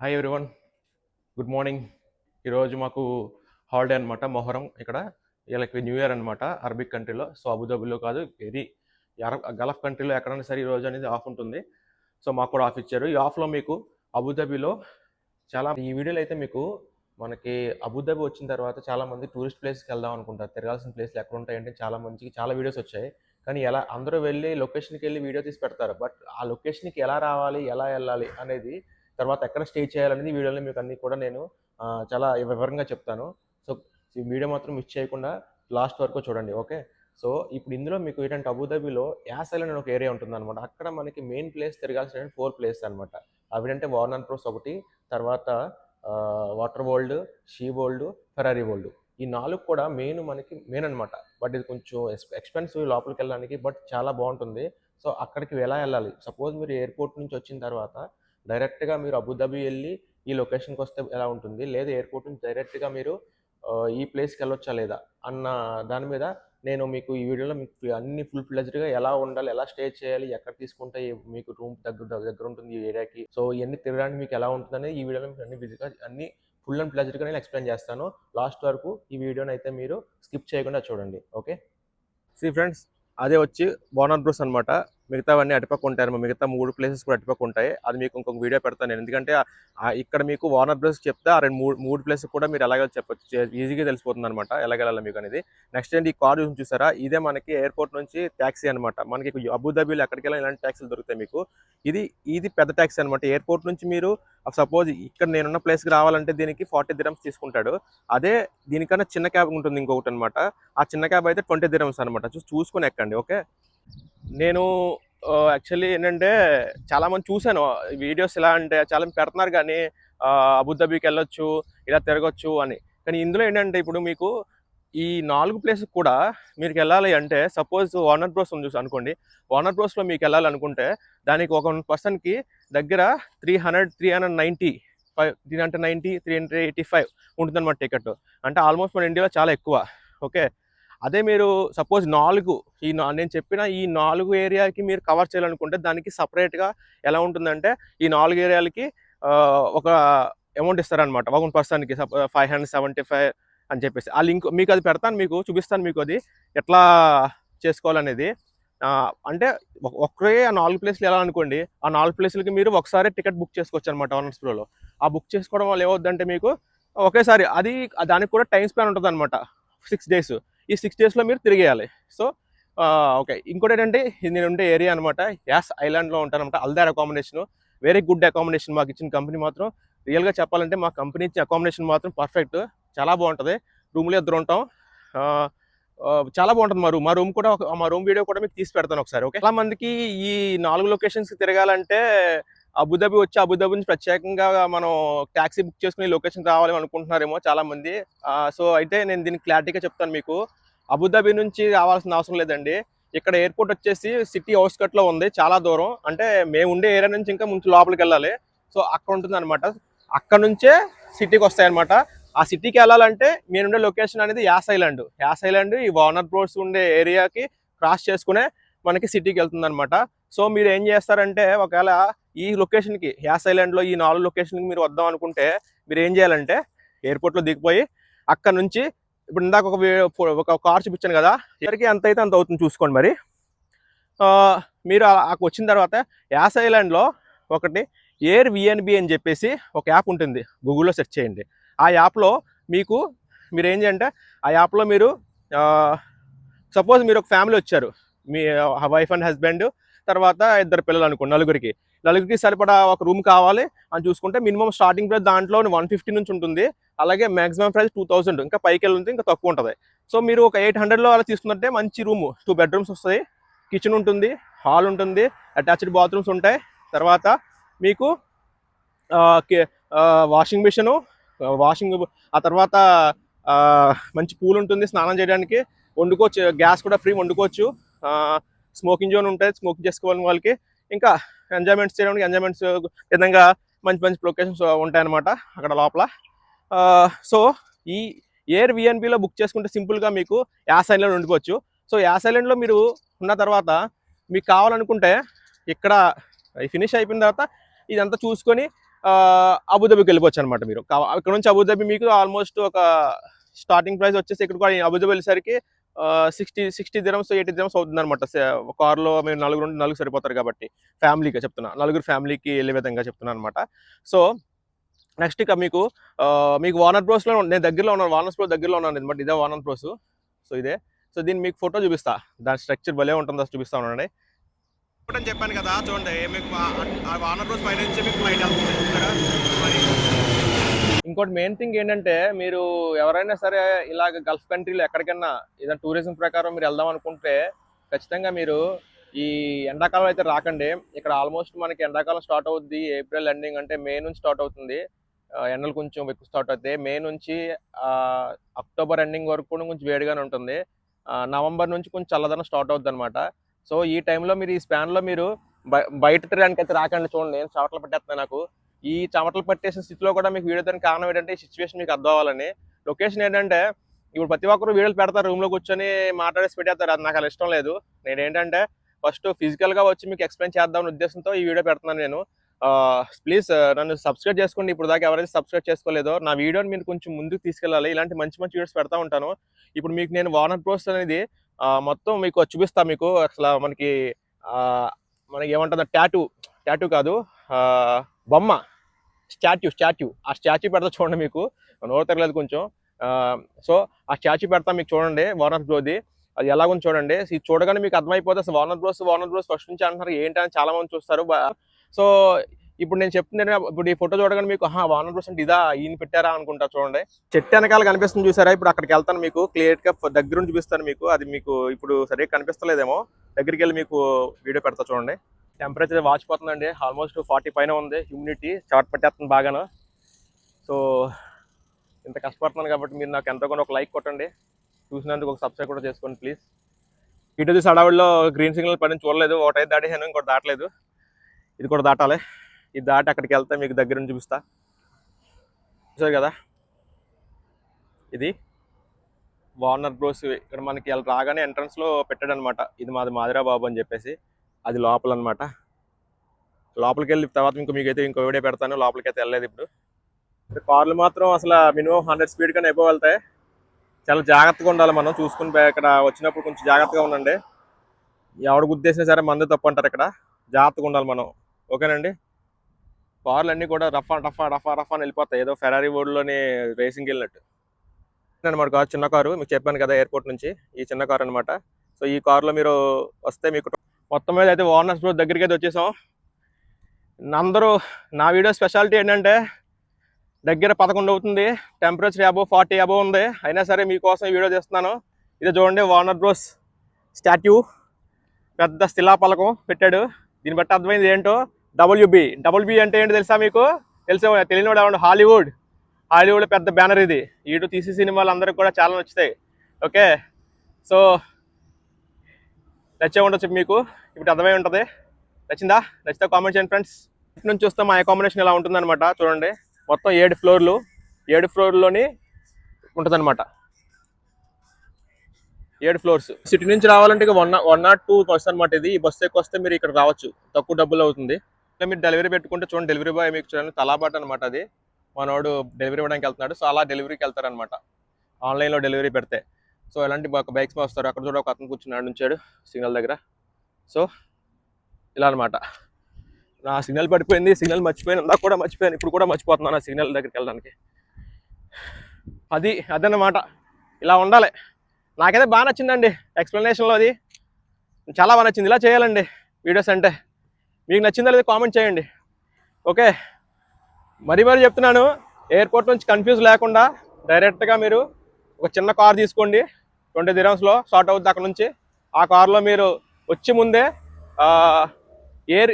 Hi everyone good morning ఈరోజు మాకు holiday అనమాట మొహరం. ఇక్కడ వీళ్ళకి న్యూ ఇయర్ అనమాట అరబిక్ కంట్రీలో సో అబుదాబిలో కాదు వెరీ అరబ్ గల్ఫ్ కంట్రీలో ఎక్కడైనా సరే ఈ రోజు అనేది ఆఫ్ ఉంటుంది. సో మాకు కూడా ఆఫ్ ఇచ్చారు. ఈ ఆఫ్లో మీకు అబుదాబిలో చాలా ఈ వీడియోలో అయితే మీకు మనకి అబుదాబి వచ్చిన తర్వాత చాలా మంది టూరిస్ట్ ప్లేస్కి వెళ్దాం అనుకుంటారు. తిరగాల్సిన ప్లేస్లు ఎక్కడ ఉంటాయంటే చాలా మందికి చాలా వీడియోస్ వచ్చాయి. కానీ ఎలా అందరూ వెళ్ళి లొకేషన్కి వెళ్ళి వీడియో తీసి పెడతారు. బట్ ఆ లొకేషన్కి ఎలా రావాలి ఎలా వెళ్ళాలి అనేది తర్వాత ఎక్కడ స్టే చేయాలనేది వీడియోలో మీకు అన్ని కూడా నేను చాలా వివరంగా చెప్తాను. సో ఈ వీడియో మాత్రం మిస్ చేయకుండా లాస్ట్ వరకు చూడండి ఓకే? సో ఇప్పుడు ఇందులో మీకు ఏంటంటే అబుదాబిలో యాసల్ అనే ఒక ఏరియా ఉంటుంది అనమాట అక్కడ మనకి మెయిన్ ప్లేస్ తిరగాల్సిన ఫోర్ ప్లేస్ అనమాట అవిడంటే వార్నర్ ప్రోస్ ఒకటి తర్వాత water world sea world Ferrari world. ఈ నాలుగు కూడా మెయిన్ మనకి మెయిన్ అనమాట బట్ ఇది కొంచెం ఎక్స్పెన్సివ్ లోపలికి వెళ్ళడానికి బట్ చాలా బాగుంటుంది. సో అక్కడికి ఎలా వెళ్ళాలి? సపోజ్ మీరు ఎయిర్పోర్ట్ నుంచి వచ్చిన తర్వాత డైరెక్ట్గా మీరు అబుదాబి వెళ్ళి ఈ లొకేషన్కి వస్తే ఎలా ఉంటుంది? లేదా ఎయిర్పోర్ట్ నుంచి డైరెక్ట్గా మీరు ఈ ప్లేస్కి వెళ్ళొచ్చా లేదా? అన్న దాని మీద నేను మీకు ఈ వీడియోలో మీకు అన్ని ఫుల్ ఫ్లెజ్డ్గా ఎలా ఉండాలి ఎలా స్టే చేయాలి ఎక్కడ తీసుకుంటే మీకు రూమ్ దగ్గర దగ్గర ఉంటుంది ఈ ఏరియాకి. సో ఇవన్నీ తిరగడానికి మీకు ఎలా ఉంటుందని ఈ వీడియోలో మీకు అన్ని విజిగా అన్ని ఫుల్ అండ్ ప్లెజర్గా నేను ఎక్స్ప్లెయిన్ చేస్తాను. లాస్ట్ వరకు ఈ వీడియోని అయితే మీరు స్కిప్ చేయకుండా చూడండి. ఓకే? సి ఫ్రెండ్స్ అదే వచ్చి బోనర్ బ్రూస్ అనమాట మిగతావన్నీ అటుపక్క ఉంటాయి మిగతా మూడు ప్లేసెస్ కూడా అటుపక్క ఉంటాయి అది మీకు ఇంకొక వీడియో పెడతాను నేను. ఎందుకంటే ఇక్కడ మీకు వార్నర్ ప్లేస్ చెప్తే ఆ రెండు మూడు మూడు ప్లేసెస్ కూడా మీరు ఎలాగో చెప్పచ్చు. ఈజీగా తెలిసిపోతుంది అనమాట ఎలాగెళ్ళాలి మీకు అనేది. నెక్స్ట్ ఏంటి ఈ కార్ చూసారా? ఇదే మనకి ఎయిర్పోర్ట్ నుంచి ట్యాక్సీ అనమాట మనకి అబుదాబీలో ఎక్కడికి వెళ్ళినా ఇలాంటి ట్యాక్సీలు దొరుకుతాయి మీకు. ఇది ఇది పెద్ద ట్యాక్సీ అనమాట ఎయిర్పోర్ట్ నుంచి మీరు సపోజ్ ఇక్కడ నేనున్న ప్లేస్కి రావాలంటే దీనికి ఫార్టీ దిరమ్స్ తీసుకుంటాడు. అదే దీనికన్నా చిన్న క్యాబ్ ఉంటుంది ఇంకొకటి అనమాట ఆ చిన్న క్యాబ్ అయితే ట్వంటీ దిరమ్స్ అనమాట చూసుకొని ఎక్కండి ఓకే? నేను యాక్చువల్లీ ఏంటంటే చాలా మంది చూశాను. వీడియోస్ ఎలా అంటే చాలా మంది పెడుతున్నారు కానీ అబుదాబీకి వెళ్ళొచ్చు ఇలా తిరగొచ్చు అని. కానీ ఇందులో ఏంటంటే ఇప్పుడు మీకు ఈ నాలుగు ప్లేస్కి కూడా మీరు వెళ్ళాలి అంటే సపోజ్ వార్నర్ బ్రోస్ ఉంది చూసి అనుకోండి. వార్నర్ బ్రోస్లో మీకు వెళ్ళాలనుకుంటే దానికి ఒక పర్సన్కి దగ్గర three hundred three hundred ninety five three hundred ninety three hundred eighty five ఉంటుందన్నమాట టికెట్ అంటే ఆల్మోస్ట్ మన ఇండియాలో చాలా ఎక్కువ. ఓకే అదే మీరు సపోజ్ నాలుగు ఈ నా- నేను చెప్పిన ఈ నాలుగు ఏరియాకి మీరు కవర్ చేయాలనుకుంటే దానికి సపరేట్గా ఎలా ఉంటుందంటే ఈ నాలుగు ఏరియాలకి ఒక అమౌంట్ ఇస్తారనమాట ఒక పర్సన్కి ఫైవ్ హండ్రెడ్ సెవెంటీ ఫైవ్ అని చెప్పేసి. ఆ లింక్ మీకు అది పెడతాను మీకు చూపిస్తాను మీకు అది ఎట్లా చేసుకోవాలనేది. అంటే ఒక్కరే ఆ నాలుగు ప్లేస్లు ఎలా అనుకోండి ఆ నాలుగు ప్లేస్లకి మీరు ఒకసారి టికెట్ బుక్ చేసుకోవచ్చు అనమాట ఆనర్స్ ప్రోలో ఆ బుక్ చేసుకోవడం వల్ల ఏమవుద్దంటే మీకు ఒకేసారి అది దానికి కూడా టైం స్పాన్ ఉంటుంది అనమాట సిక్స్ డేస్ ఈ సిక్స్ డేస్లో మీరు తిరిగేయాలి. సో ఓకే ఇంకోటి ఏంటంటే ఇది నేను ఉండే ఏరియా అనమాట యాస్ ఐలాండ్లో ఉంటాను అనమాట Aldar accommodation very good accommodation మాకు ఇచ్చిన కంపెనీ మాత్రం. రియల్గా చెప్పాలంటే మా కంపెనీ ఇచ్చిన అకామిడేషన్ మాత్రం పర్ఫెక్ట్ చాలా బాగుంటుంది. రూమ్లో ఇద్దరు ఉంటాం. చాలా బాగుంటుంది మా రూమ్ మా రూమ్ కూడా మా రూమ్ వీడియో కూడా మీకు తీసి పెడతాను ఒకసారి ఓకే చాలా మందికి ఈ నాలుగు లొకేషన్స్ తిరగాలంటే అబుదాబి వచ్చి అబుదాబి నుంచి ప్రత్యేకంగా మనం ట్యాక్సీ బుక్ చేసుకుని లొకేషన్ రావాలి అనుకుంటున్నారేమో చాలామంది. సో అయితే నేను దీన్ని క్లారిటీగా చెప్తాను మీకు. అబుదాబి నుంచి రావాల్సిన అవసరం లేదండి. ఇక్కడ ఎయిర్పోర్ట్ వచ్చేసి సిటీ హౌస్కట్లో లో ఉంది చాలా దూరం. అంటే మేము ఉండే ఏరియా నుంచి ఇంకా ముందు లోపలికి వెళ్ళాలి. సో అక్కడ ఉంటుంది అనమాట అక్కడ నుంచే సిటీకి వస్తాయన్నమాట. ఆ సిటీకి వెళ్ళాలంటే ఉండే లొకేషన్ అనేది యాస్ ఐలాండ్. యాస్ ఐలాండ్ ఈ వార్నర్ బ్రోడ్స్ ఉండే ఏరియాకి క్రాస్ చేసుకునే మనకి సిటీకి వెళ్తుంది అనమాట సో మీరు ఏం చేస్తారంటే ఒకవేళ ఈ లొకేషన్కి యాస్ ఐలాండ్లో ఈ నాలుగు లొకేషన్కి మీరు వద్దాం అనుకుంటే మీరు ఏం చేయాలంటే ఎయిర్పోర్ట్లో దిగిపోయి అక్కడ నుంచి ఇప్పుడు ఇందాక ఒక ఒక కార్ చూపించాను కదా ఇద్దరికి ఎంత అయితే అంత అవుతుంది చూసుకోండి మరి. మీరు అక్కడ వచ్చిన తర్వాత యాస్ ఐలాండ్లో ఒకటి ఎయిర్ విఎన్బి అని చెప్పేసి ఒక యాప్ ఉంటుంది. గూగుల్లో సెర్చ్ చేయండి. ఆ యాప్లో మీకు మీరు ఏం చేయంటే ఆ యాప్లో మీరు సపోజ్ మీరు ఒక ఫ్యామిలీ వచ్చారు. మీ వైఫ్ అండ్ హస్బెండ్ తర్వాత ఇద్దరు పిల్లలు అనుకోండి నలుగురికి. నలుగురికి సరిపడా ఒక రూమ్ కావాలి అని చూసుకుంటే మినిమం స్టార్టింగ్ ప్రైస్ దాంట్లో వన్ ఫిఫ్టీ నుంచి ఉంటుంది. అలాగే మాక్సిమం ప్రైస్ టూ థౌసండ్. ఇంకా పైకి వెళ్ళి ఇంకా తక్కువ ఉంటుంది. సో మీరు ఒక ఎయిట్ హండ్రెడ్లో అలా తీసుకున్నట్టే మంచి రూమ్. టూ బెడ్రూమ్స్ వస్తాయి. కిచెన్ ఉంటుంది హాల్ ఉంటుంది అటాచ్డ్ బాత్రూమ్స్ ఉంటాయి. తర్వాత మీకు వాషింగ్ మిషను వాషింగ్ ఆ తర్వాత మంచి పూల్ ఉంటుంది స్నానం చేయడానికి. వండుకోవచ్చు గ్యాస్ కూడా ఫ్రీ వండుకోవచ్చు. స్మోకింగ్ జోన్ ఉంటుంది స్మోకింగ్ చేసుకోవాలని వాళ్ళకి ఇంకా ఎంజాయ్మెంట్స్ చేయడానికి ఎంజాయ్మెంట్స్ విధంగా మంచి మంచి లొకేషన్స్ ఉంటాయన్నమాట అక్కడ లోపల. సో ఈ ఎయిర్ విఎన్బిలో బుక్ చేసుకుంటే సింపుల్గా మీకు యాస్ ఐలాండ్ ఉండిపోవచ్చు. సో యాస్ ఐలాండ్లో మీరు ఉన్న తర్వాత మీకు కావాలనుకుంటే ఇక్కడ ఫినిష్ అయిపోయిన తర్వాత ఇదంతా చూసుకొని అబుదాబికి వెళ్ళిపోవచ్చు అనమాట మీరు. ఇక్కడ నుంచి అబుదాబి మీకు ఆల్మోస్ట్ ఒక స్టార్టింగ్ ప్రైస్ వచ్చేసి ఇక్కడ కూడా అబుదాబి వెళ్ళేసరికి sixty sixty dirhams eighty dirhams అవుతుంది అనమాట కార్లో మీరు నలుగురు నలుగురు సరిపోతారు కాబట్టి. ఫ్యామిలీగా చెప్తున్నా. నలుగురు ఫ్యామిలీకి వెళ్ళే విధంగా చెప్తున్నాను అనమాట సో నెక్స్ట్ ఇక మీకు మీకు వానర్ బ్రోస్లో నేను దగ్గరలో ఉన్నాను. వానర్ బ్రో దగ్గరలో ఉన్నాను అనమాట ఇదే వానర్ బ్రోస్ సో ఇదే. సో దీన్ని మీకు ఫోటో చూపిస్తా. దాని స్ట్రక్చర్ భలే ఉంటుందో చూపిస్తా ఉండండి. అని చెప్పాను కదా చూడండి మీకు వానర్ బ్రోస్ పైనుంచి మీకు ఫ్లైట్ ఇంకోటి మెయిన్ థింగ్ ఏంటంటే మీరు ఎవరైనా సరే ఇలాగ గల్ఫ్ కంట్రీలో ఎక్కడికైనా ఏదైనా టూరిజం ప్రకారం మీరు వెళ్దాం అనుకుంటే ఖచ్చితంగా మీరు ఈ ఎండాకాలం అయితే రాకండి. ఇక్కడ ఆల్మోస్ట్ మనకి ఎండాకాలం స్టార్ట్ అవుద్ది ఏప్రిల్ ఎండింగ్ అంటే మే నుంచి స్టార్ట్ అవుతుంది. ఎండలు కొంచెం ఎక్కువ స్టార్ట్ అవుతాయి. మే నుంచి అక్టోబర్ ఎండింగ్ వరకు కూడా కొంచెం వేడిగానే ఉంటుంది. నవంబర్ నుంచి కొంచెం చల్లదనం స్టార్ట్ అవుద్ది అనమాట సో ఈ టైంలో మీరు ఈ స్పాన్లో మీరు బయట తిరగడానికి అయితే రాకండి. చూడండి నేను చవటలు పట్టేస్తున్నాను నాకు. ఈ చెమటలు పట్టేసిన స్థితిలో కూడా మీకు వీడియో దానికి కారణం ఏంటంటే ఈ సిచ్యువేషన్ మీకు అర్థం అవ్వాలని. లొకేషన్ ఏంటంటే ఇప్పుడు ప్రతి ఒక్కరు వీడియోలు పెడతారు రూమ్లో కూర్చొని మాట్లాడేసి పెట్టేస్తారు. అది నాకు అలా ఇష్టం లేదు. నేను ఏంటంటే ఫస్ట్ ఫిజికల్గా వచ్చి మీకు ఎక్స్ప్లెయిన్ చేద్దామనే ఉద్దేశంతో ఈ వీడియో పెడుతున్నాను నేను. ప్లీజ్ నన్ను సబ్స్క్రైబ్ చేసుకోండి. ఇప్పుడు దాకా ఎవరైతే సబ్స్క్రైబ్ చేసుకోలేదో నా వీడియోని మీరు కొంచెం ముందుకు తీసుకెళ్ళాలి. ఇలాంటి మంచి మంచి వీడియోస్ పెడతా ఉంటాను. ఇప్పుడు మీకు నేను వార్నర్ ప్రోస్ అనేది మొత్తం మీకు చూపిస్తా మీకు. అసలు మనకి మనకి ఏమంటుంది ట్యాటూ ట్యాటూ కాదు. బొమ్మ. స్టాచ్యూ స్టాచ్యూ ఆ స్టాచ్యూ పెడతా చూడండి మీకు. నోరు తెరలేదు కొంచెం. సో ఆ స్టాచ్యూ పెడతా మీకు చూడండి వార్నర్ బ్రోది అది ఎలాగుంది చూడండి. ఇది చూడగానే మీకు అర్థమైపోతే అసలు Warner Bros Warner Bros first నుంచి అంటున్నారు ఏంటని చాలా మంది చూస్తారు. సో ఇప్పుడు నేను చెప్తున్నాను ఇప్పుడు ఈ ఫోటో చూడగానే మీకు హా వార్నర్ బ్రోస్ అంటే ఇదా ఈయన పెట్టారా అనుకుంటా చూడండి. చెట్టు వెనకాల కనిపిస్తుంది చూసారా? ఇప్పుడు అక్కడికి వెళ్తాను మీకు క్లియర్గా దగ్గరుండి దగ్గర చూపిస్తాను మీకు. అది మీకు ఇప్పుడు సరిగ్గా కనిపిస్తలేదేమో. దగ్గరికి వెళ్ళి మీకు వీడియో పెడతా చూడండి. టెంపరేచర్ వాచిపోతుందండి ఆల్మోస్ట్ ఫార్టీ పైన ఉంది. హ్యూమిడిటీ చాట్ పట్టేస్తుంది బాగాను. సో ఇంత కష్టపడుతున్నాను కాబట్టి మీరు నాకు ఎంతో కొంత ఒక లైక్ కొట్టండి. చూసినందుకు ఒక సబ్స్క్రైబ్ కూడా చేసుకోండి ప్లీజ్ ఇటు చూసి అడవుల్లో గ్రీన్ సిగ్నల్ పడిన చూడలేదు. ఒకటైతే దాటేసాను ఇంకోటి దాటలేదు. ఇది కూడా దాటాలి. ఇది దాటి అక్కడికి వెళ్తే మీకు దగ్గర నుంచి చూపిస్తా. చూసారు కదా? ఇది వార్నర్ బ్రోస్ ఇక్కడ మనకి రాగానే ఎంట్రన్స్లో పెట్టాడనమాట. ఇది మాది మాదిరా బాబు అని చెప్పేసి. అది లోపల అనమాట లోపలికి వెళ్ళి తర్వాత ఇంకో మీకైతే ఇంకో వీడియో పెడతాను. లోపలికి అయితే వెళ్ళలేదు ఇప్పుడు. కార్లు మాత్రం అసలు మినిమం హండ్రెడ్ స్పీడ్ కన్నా ఎక్కువ వెళ్తాయి. చాలా జాగ్రత్తగా ఉండాలి మనం. చూసుకుని ఇక్కడ వచ్చినప్పుడు కొంచెం జాగ్రత్తగా ఉండండి. ఎవడు గుద్దేసినా సరే మందు తప్పు అంటారు ఇక్కడ. జాగ్రత్తగా ఉండాలి మనం. ఓకేనండి? కార్లు అన్నీ కూడా రఫా రఫా రఫా రఫా అని వెళ్ళిపోతాయి. ఏదో ఫెరారీ బోర్డులోని రేసింగ్ వెళ్ళినట్టు. అనమాట కారు చిన్న కారు. మీకు చెప్పాను కదా ఎయిర్పోర్ట్ నుంచి. ఈ చిన్న కారు అనమాట సో ఈ కారులో మీరు వస్తే మీకు మొత్తం మీద అయితే వార్నర్స్ బ్రో దగ్గరికి అయితే వచ్చేసాం. అందరూ నా వీడియో స్పెషాలిటీ ఏంటంటే దగ్గర పదకొండు అవుతుంది. టెంపరేచర్ అబో ఫార్టీ అబో ఉంది. అయినా సరే మీకోసం ఈ వీడియో చేస్తున్నాను. ఇది చూడండి వార్నర్ బ్రోస్ స్టాట్యూ. పెద్ద శిలా పలకం పెట్టాడు. దీన్ని బట్టి అర్థమైంది ఏంటో డబ్ల్యూబి డబ్ల్యూబి అంటే ఏంటి తెలుసా మీకు? తెలిసే తెలియని వాడు హాలీవుడ్. హాలీవుడ్ పెద్ద బ్యానర్ ఇది. ఈడు తీసే సినిమాలు అందరికి కూడా చాలా నచ్చుతాయి. ఓకే? సో నచ్చే ఉండొచ్చు మీకు. ఇప్పుడు అర్థమై ఉంటుంది. నచ్చిందా? నచ్చితే కామెంట్ చేయండి ఫ్రెండ్స్ ఇటు నుంచి చూస్తే మా అకామిడేషన్ ఇలా ఉంటుందన్నమాట. చూడండి. మొత్తం ఏడు ఫ్లోర్లు. ఏడు ఫ్లోర్లోని ఉంటుందన్నమాట. ఏడు ఫ్లోర్స్. సిటీ నుంచి రావాలంటే ఇక one one nought two bus అనమాట ఇది. ఈ బస్సు ఎక్కువ వస్తే మీరు ఇక్కడ రావచ్చు. తక్కువ డబ్బులు అవుతుంది. ఇట్లా మీరు డెలివరీ పెట్టుకుంటే చూడండి డెలివరీ బాయ్ మీకు చూడండి తలాబాట్ అనమాట అది. మనోడు డెలివరీ ఇవ్వడానికి వెళ్తున్నాడు. సో అలా డెలివరీకి వెళ్తారనమాట ఆన్లైన్లో డెలివరీ పెడితే. సో ఎలాంటి బైక్స్ వస్తారు అక్కడ చూడ ఒక అతను కూర్చున్నాడు నుంచాడు సిగ్నల్ దగ్గర. సో ఇలా అనమాట నా సిగ్నల్ పడిపోయింది సిగ్నల్ మర్చిపోయాను ఇందాక కూడా మర్చిపోయాను ఇప్పుడు కూడా మర్చిపోతున్నాను నా సిగ్నల్ దగ్గరికి వెళ్ళడానికి. అది అదన్నమాట. ఇలా ఉండాలి. నాకైతే బాగా నచ్చిందండి ఎక్స్ప్లెనేషన్లో అది. చాలా బాగా నచ్చింది. ఇలా చేయాలండి వీడియోస్ అంటే. మీకు నచ్చిందా లేదా కామెంట్ చేయండి. ఓకే. మరీ మరీ చెప్తున్నాను ఎయిర్పోర్ట్ నుంచి కన్ఫ్యూజ్ లేకుండా డైరెక్ట్గా మీరు ఒక చిన్న కార్ తీసుకోండి. ట్వంటీ దిరమ్స్లో స్టార్ట్ అవుతుంది అక్కడ నుంచి. ఆ కార్లో మీరు వచ్చి ముందే ఎయిర్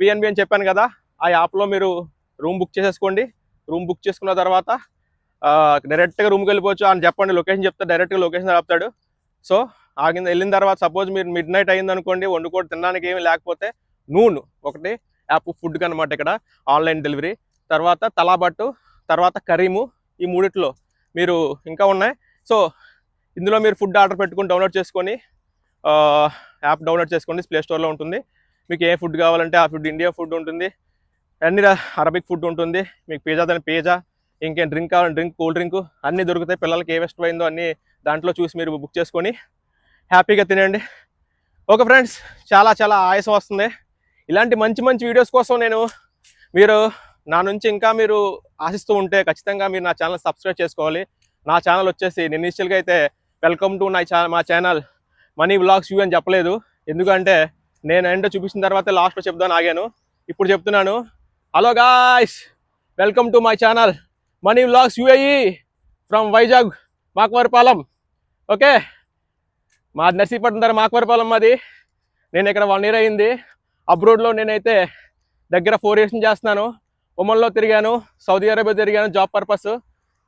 విఎన్బి అని చెప్పాను కదా ఆ యాప్లో మీరు రూమ్ బుక్ చేసేసుకోండి. రూమ్ బుక్ చేసుకున్న తర్వాత డైరెక్ట్గా రూమ్కి వెళ్ళిపోవచ్చు అని చెప్పండి. లొకేషన్ చెప్తే డైరెక్ట్గా లొకేషన్ చెప్తాడు సో ఆగిన వెళ్ళిన తర్వాత సపోజ్ మీరు మిడ్ నైట్ అయింది అనుకోండి వండుకోటి తినడానికి ఏమి లేకపోతే నూనె ఒకటి యాప్ ఫుడ్కి అనమాట ఇక్కడ ఆన్లైన్ డెలివరీ తర్వాత తలాబట్టు తర్వాత కరీము ఈ మూడిట్లో మీరు ఇంకా ఉన్నాయి. సో ఇందులో మీరు ఫుడ్ ఆర్డర్ పెట్టుకుని డౌన్లోడ్ చేసుకొని యాప్ డౌన్లోడ్ చేసుకోండి. ప్లే స్టోర్లో ఉంటుంది. మీకు ఏ ఫుడ్ కావాలంటే ఆ ఫుడ్ ఇండియా ఫుడ్ ఉంటుంది. అన్ని అరబిక్ ఫుడ్ ఉంటుంది. మీకు పిజ్జా దాని పిజ్జా ఇంకేం డ్రింక్ కావాలంటే డ్రింక్ కూల్ డ్రింక్ అన్నీ దొరుకుతాయి. పిల్లలకి ఏ ఇష్టమైందో అన్నీ దాంట్లో చూసి మీరు బుక్ చేసుకొని హ్యాపీగా తినండి ఓకే ఫ్రెండ్స్ చాలా చాలా ఆయాసం వస్తుంది. ఇలాంటి మంచి మంచి వీడియోస్ కోసం నేను మీరు నా నుంచి ఇంకా మీరు ఆశిస్తూ ఉంటే ఖచ్చితంగా మీరు నా ఛానల్ సబ్స్క్రైబ్ చేసుకోవాలి. నా ఛానల్ వచ్చేసి నేను ఇనిషియల్గా అయితే వెల్కమ్ టు నా ఛా మా ఛానల్ మనీ వ్లాగ్స్ యూ అని చెప్పలేదు. ఎందుకంటే నేను ఏంటో చూపించిన తర్వాత లాస్ట్లో చెప్దాను ఆగాను. ఇప్పుడు చెప్తున్నాను. Hello guys welcome to my channel money vlogs UAE from Vizag Makavarapalem. Okay మా నర్సీపట్నం దగ్గర మాకవరపాలెం మాది. నేను ఇక్కడ వన్ ఇయర్ అయింది. అబ్రోడ్లో నేనైతే దగ్గర ఫోర్ ఇయర్స్ నుంచి చేస్తున్నాను. ఒమన్లో తిరిగాను సౌదీ అరేబియా తిరిగాను జాబ్ పర్పస్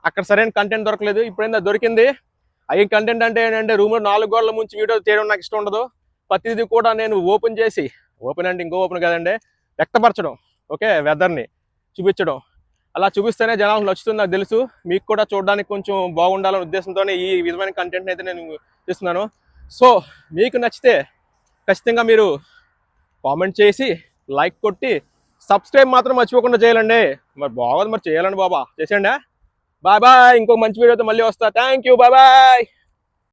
అక్కడ సరైన కంటెంట్ దొరకలేదు. ఇప్పుడైనా దొరికింది. అయ్యి కంటెంట్ అంటే ఏంటంటే రూమ్లో నాలుగు గోడల ముంచి వీడియో చేయడం నాకు ఇష్టం ఉండదు. ప్రతిదీ కూడా నేను ఓపెన్ చేసి ఓపెన్ అంటే ఇంకో ఓపెన్ కదండి వ్యక్తపరచడం ఓకే వెదర్ని చూపించడం. అలా చూపిస్తేనే జనాలకు నచ్చుతుంది నాకు తెలుసు. మీకు కూడా చూడడానికి కొంచెం బాగుండాలనే ఉద్దేశంతోనే ఈ విధమైన కంటెంట్ అయితే నేను చేస్తున్నాను. సో మీకు నచ్చితే ఖచ్చితంగా మీరు కామెంట్ చేసి లైక్ కొట్టి సబ్స్క్రైబ్ మాత్రం మర్చిపోకుండా చేయాలండి. మరి బాగోదు మరి చేయాలండి బాబా. చేసేయండి. బాయ్ బాయ్ ఇంకో మంచి వీడియోతో మళ్ళీ వస్తా. Thank you bye bye